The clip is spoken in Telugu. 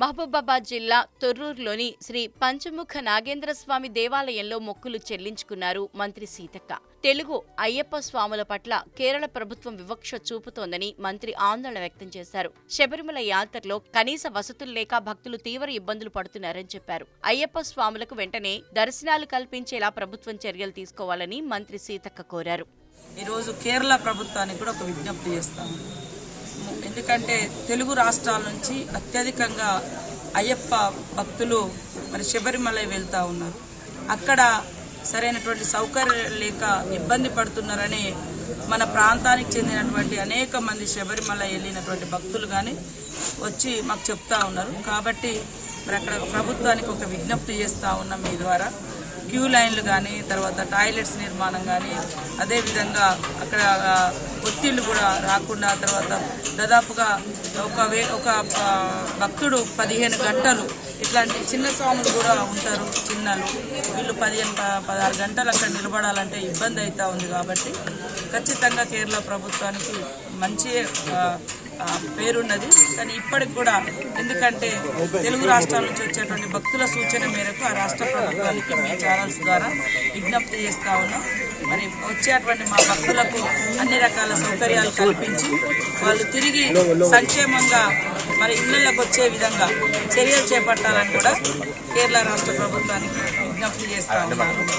మహబూబాబాద్ జిల్లా తొర్రూరులోని శ్రీ పంచముఖ నాగేంద్ర స్వామి దేవాలయంలో మొక్కులు చెల్లించుకున్నారు మంత్రి సీతక్క. తెలుగు అయ్యప్ప స్వాముల పట్ల కేరళ ప్రభుత్వం వివక్ష చూపుతోందని మంత్రి ఆందోళన వ్యక్తం చేశారు. శబరిమల యాత్రలో కనీస వసతులు లేక భక్తులు తీవ్ర ఇబ్బందులు పడుతున్నారని చెప్పారు. అయ్యప్ప స్వాములకు వెంటనే దర్శనాలు కల్పించేలా ప్రభుత్వం చర్యలు తీసుకోవాలని మంత్రి సీతక్క కోరారు. ఈరోజు కేరళ ప్రభుత్వానికి కూడా ఒక విజ్ఞప్తి చేస్తాము ఎందుకంటే తెలుగు రాష్ట్రాల నుంచి అత్యధికంగా అయ్యప్ప భక్తులు మరి శబరిమల వెళ్తూ ఉన్నారు. అక్కడ సరైనటువంటి సౌకర్యం లేక ఇబ్బంది పడుతున్నారని మన ప్రాంతానికి చెందినటువంటి అనేక మంది శబరిమల వెళ్ళినటువంటి భక్తులు కానీ వచ్చి మాకు చెప్తా ఉన్నారు. కాబట్టి మరి అక్కడ ప్రభుత్వానికి ఒక విజ్ఞప్తి చేస్తూ ఉన్నాం మీ ద్వారా. క్యూ లైన్లు కానీ తర్వాత టాయిలెట్స్ నిర్మాణం కానీ అదేవిధంగా అక్కడ ఒత్తిళ్ళు కూడా రాకుండా తర్వాత దాదాపుగా ఒక వే ఒక భక్తుడు పదిహేను గంటలు ఇట్లాంటి చిన్న స్వాములు కూడా ఉంటారు చిన్నలు. వీళ్ళు పదిహేను పదహారు గంటలు అక్కడ నిలబడాలంటే ఇబ్బంది అవుతూ ఉంది కాబట్టి ఖచ్చితంగా కేరళ ప్రభుత్వానికి మంచి పేరున్నది. కానీ ఇప్పటికి కూడా ఎందుకంటే తెలుగు రాష్ట్రాల నుంచి వచ్చేటువంటి భక్తుల సూచన మేరకు ఆ రాష్ట్ర ప్రభుత్వానికి మీ ఛానల్స్ ద్వారా విజ్ఞప్తి చేస్తా ఉన్నాం. మరి వచ్చేటువంటి మా భక్తులకు అన్ని రకాల సౌకర్యాలు కల్పించి వాళ్ళు తిరిగి సంక్షేమంగా మరి ఇళ్ళలోకి వచ్చే విధంగా చర్యలు చేపట్టాలని కూడా కేరళ రాష్ట్ర ప్రభుత్వానికి విజ్ఞప్తి చేస్తా ఉన్నాను.